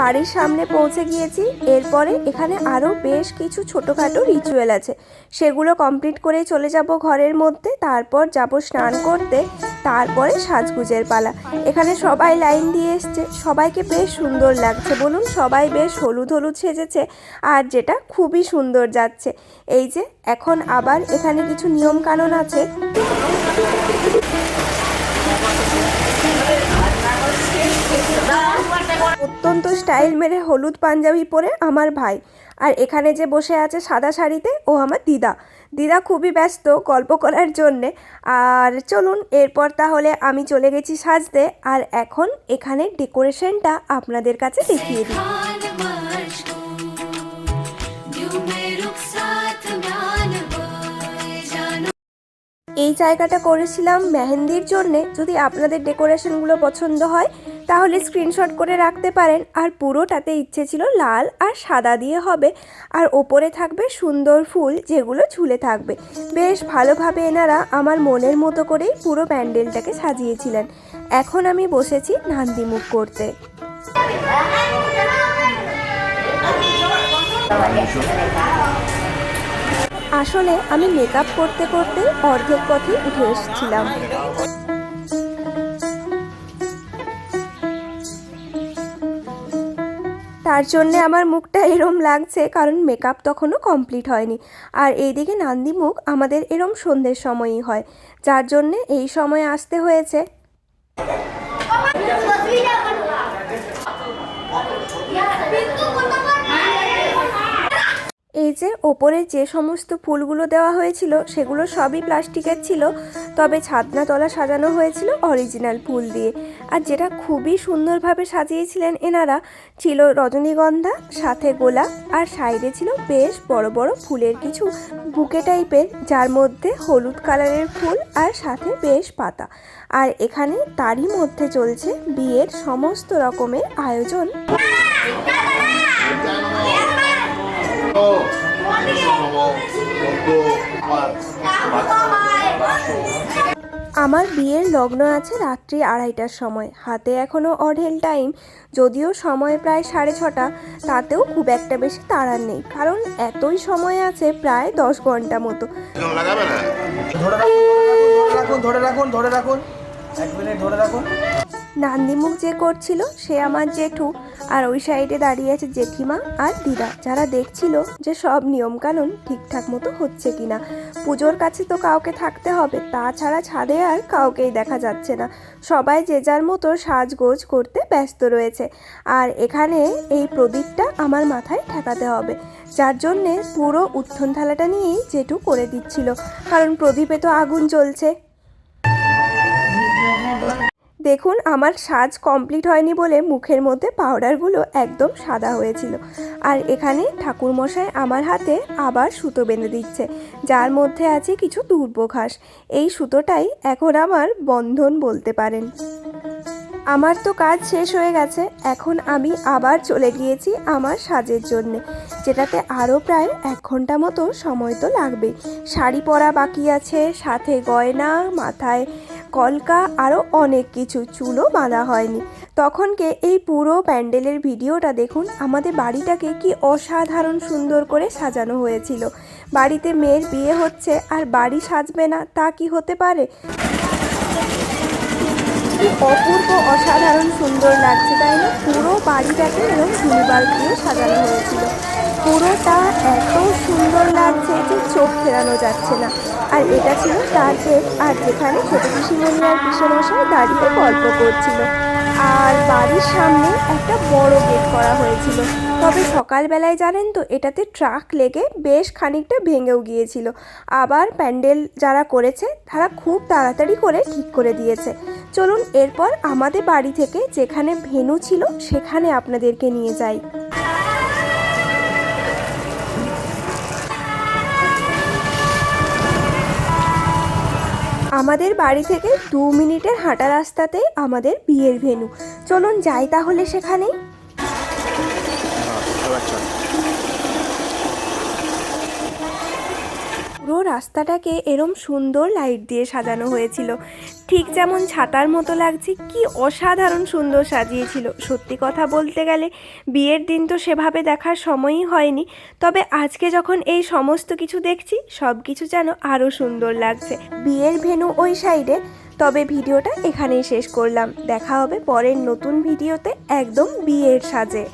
বাড়ির সামনে পৌঁছে গিয়েছি। এরপরে এখানে আরও বেশ কিছু ছোটোখাটো রিচুয়াল আছে। সেগুলো কমপ্লিট করেই চলে যাব ঘরের মধ্যে, তারপর যাব স্নান করতে, তারপরে সাজগুজের পালা। এখানে সবাই লাইন দিয়ে এসছে। সবাইকে বেশ সুন্দর লাগছে, বলুন সবাই বেশ হলুদ হলুদ সেজেছে আর যেটা খুবই সুন্দর যাচ্ছে। এই যে, এখন আবার এখানে কিছু নিয়মকানুন আছে। অত্যন্ত স্টাইল মেরে হলুদ পাঞ্জাবি পরে আমার ভাই। আর এখানে যে বসে আছে সাদা শাড়িতে, ও আমার দিদা। দিদা খুবই ব্যস্ত গল্প করার জন্যে। আর চলুন, এরপর তাহলে আমি চলে গেছি সাজতে। আর এখন এখানে ডেকোরেশনটা আপনাদের কাছে দেখিয়ে দিই। এই জায়গাটা করেছিলাম মেহেন্দির জন্যে। যদি আপনাদের ডেকোরেশনগুলো পছন্দ হয় তাহলে স্ক্রিনশট করে রাখতে পারেন। আর পুরোটাতে ইচ্ছে ছিল লাল আর সাদা দিয়ে হবে। আর ওপরে থাকবে সুন্দর ফুল যেগুলো ঝুলে থাকবে। বেশ ভালোভাবে এনারা আমার মনের মতো করেই পুরো প্যান্ডেলটাকে সাজিয়েছিলেন। এখন আমি বসেছি নান্দিমুখ করতে। আসলে আমি মেকআপ করতে করতে অর্ধেক পথে উঠে এসেছিলাম। তার জন্যে আমার মুখটা এরম লাগছে, কারণ মেকআপ তখনও কমপ্লিট হয়নি। আর এইদিকে নান্দি মুখ আমাদের এরম সন্ধ্যের সময়ই হয়, যার জন্যে এই সময় আসতে হয়েছে। এই যে ওপরে যে সমস্ত ফুলগুলো দেওয়া হয়েছিল, সেগুলো সবই প্লাস্টিকের ছিল। তবে ছাদনাতলা সাজানো হয়েছিল অরিজিনাল ফুল দিয়ে। আর যেটা খুবই সুন্দরভাবে সাজিয়েছিলেন এনারা, ছিল রজনীগন্ধা, সাথে গোলাপ, আর সাইডে ছিল বেশ বড় বড় ফুলের কিছু বুকে টাইপের, যার মধ্যে হলুদ কালারের ফুল আর সাথে বেশ পাতা। আর এখানে তারই মধ্যে চলছে বিয়ের সমস্ত রকমের আয়োজন। আমার বিয়ের লগ্ন আছে রাত্রি আড়াইটার সময়। হাতে এখনও অঢেল টাইম যদিও সময় প্রায় সাড়ে ছটা, তাতেও খুব একটা বেশি তাড়ার নেই, কারণ এতই সময় আছে প্রায় দশ ঘণ্টা মতো। ধরে রাখুন ধরে রাখুন ধরে রাখুন, এক মিনিট ধরে রাখুন। নান্দিমুখ যে করছিল সে আমার জেঠু, আর ওই সাইডে দাঁড়িয়ে আছে জেঠিমা আর দিদা। যারা দেখছিল যে সব নিয়মকানুন ঠিকঠাক মতো হচ্ছে কিনা। পুজোর কাছে তো কাউকে থাকতে হবে, তাছাড়া ছাদে আর কাউকেই দেখা যাচ্ছে না। সবাই যে যার মতো সাজগোজ করতে ব্যস্ত রয়েছে। আর এখানে এই প্রদীপটা আমার মাথায় ঠেকাতে হবে। যার জন্যে পুরো উত্থন থালাটা নিয়েই জেঠু করে দিচ্ছিল। কারণ প্রদীপে তো আগুন জ্বলছে। দেখুন, আমার সাজ কমপ্লিট হয়নি বলে মুখের মধ্যে পাউডারগুলো একদম সাদা হয়েছিল। আর এখানে ঠাকুরমশাই আমার হাতে আবার সুতো বেঁধে দিচ্ছে, যার মধ্যে আছে কিছু দুর্বঘাস। এই সুতোটাই এখন আমার বন্ধন বলতে পারেন। আমার তো কাজ শেষ হয়ে গেছে, এখন আমি আবার চলে গিয়েছি আমার সাজের জন্যে, যেটাতে আরও প্রায় এক ঘণ্টা মতো সময় তো লাগবেই। শাড়ি পরা বাকি আছে, সাথে গয়না, মাথায় কলকা আরও অনেক কিছু চুলও বাঁধা হয়নি। তখনকে এই পুরো প্যান্ডেলের ভিডিওটা দেখুন, আমাদের বাড়িটাকে কি অসাধারণ সুন্দর করে সাজানো হয়েছিল। বাড়িতে মেয়ের বিয়ে হচ্ছে আর বাড়ি সাজবে না, তা কি হতে পারে? অপূর্ব, অসাধারণ সুন্দর লাগছে, তাই না? পুরো বাড়িটাকে এরকম ধুলিবাল দিয়ে সাজানো হয়েছিল। পুরোটা এত সুন্দর লাগছে যে চোখ ফেরানো যাচ্ছে না। আর এটা ছিল তার গেট আর যেখানে ছোট পিসিমণি আর পিসেমশাই দাঁড়িয়ে গল্প করছিল। আর বাড়ির সামনে একটা বড় গেট করা হয়েছিল। তবে সকালবেলায় জানেন তো, এটাতে ট্রাক লেগে বেশ খানিকটা ভেঙেও গিয়েছিল। আবার প্যান্ডেল যারা করেছে, তারা খুব তাড়াতাড়ি করে ঠিক করে দিয়েছে। চলুন এরপর আমাদের বাড়ি থেকে যেখানে ভেনু ছিল সেখানে আপনাদেরকে নিয়ে যাই। আমাদের বাড়ি থেকে দু মিনিটের হাঁটা রাস্তাতে আমাদের বিয়ের ভেনু। চলুন যাই তাহলে সেখানেই পুরো রাস্তা রাস্তাটাকে এরম সুন্দর লাইট দিয়ে সাজানো হয়েছিল। ঠিক যেমন ছাতার মতো লাগছে, কি অসাধারণ সুন্দর সাজিয়েছিল। সত্যি কথা বলতে গেলে, বিয়ের দিন তো সেভাবে দেখার সময়ই হয়নি। তবে আজকে যখন এই সমস্ত কিছু দেখছি সব কিছু যেন আরও সুন্দর লাগছে। বিয়ের ভেনু ওই সাইডে তবে ভিডিওটা এখানেই শেষ করলাম। দেখা হবে পরের নতুন ভিডিওতে একদম বিয়ের সাজে।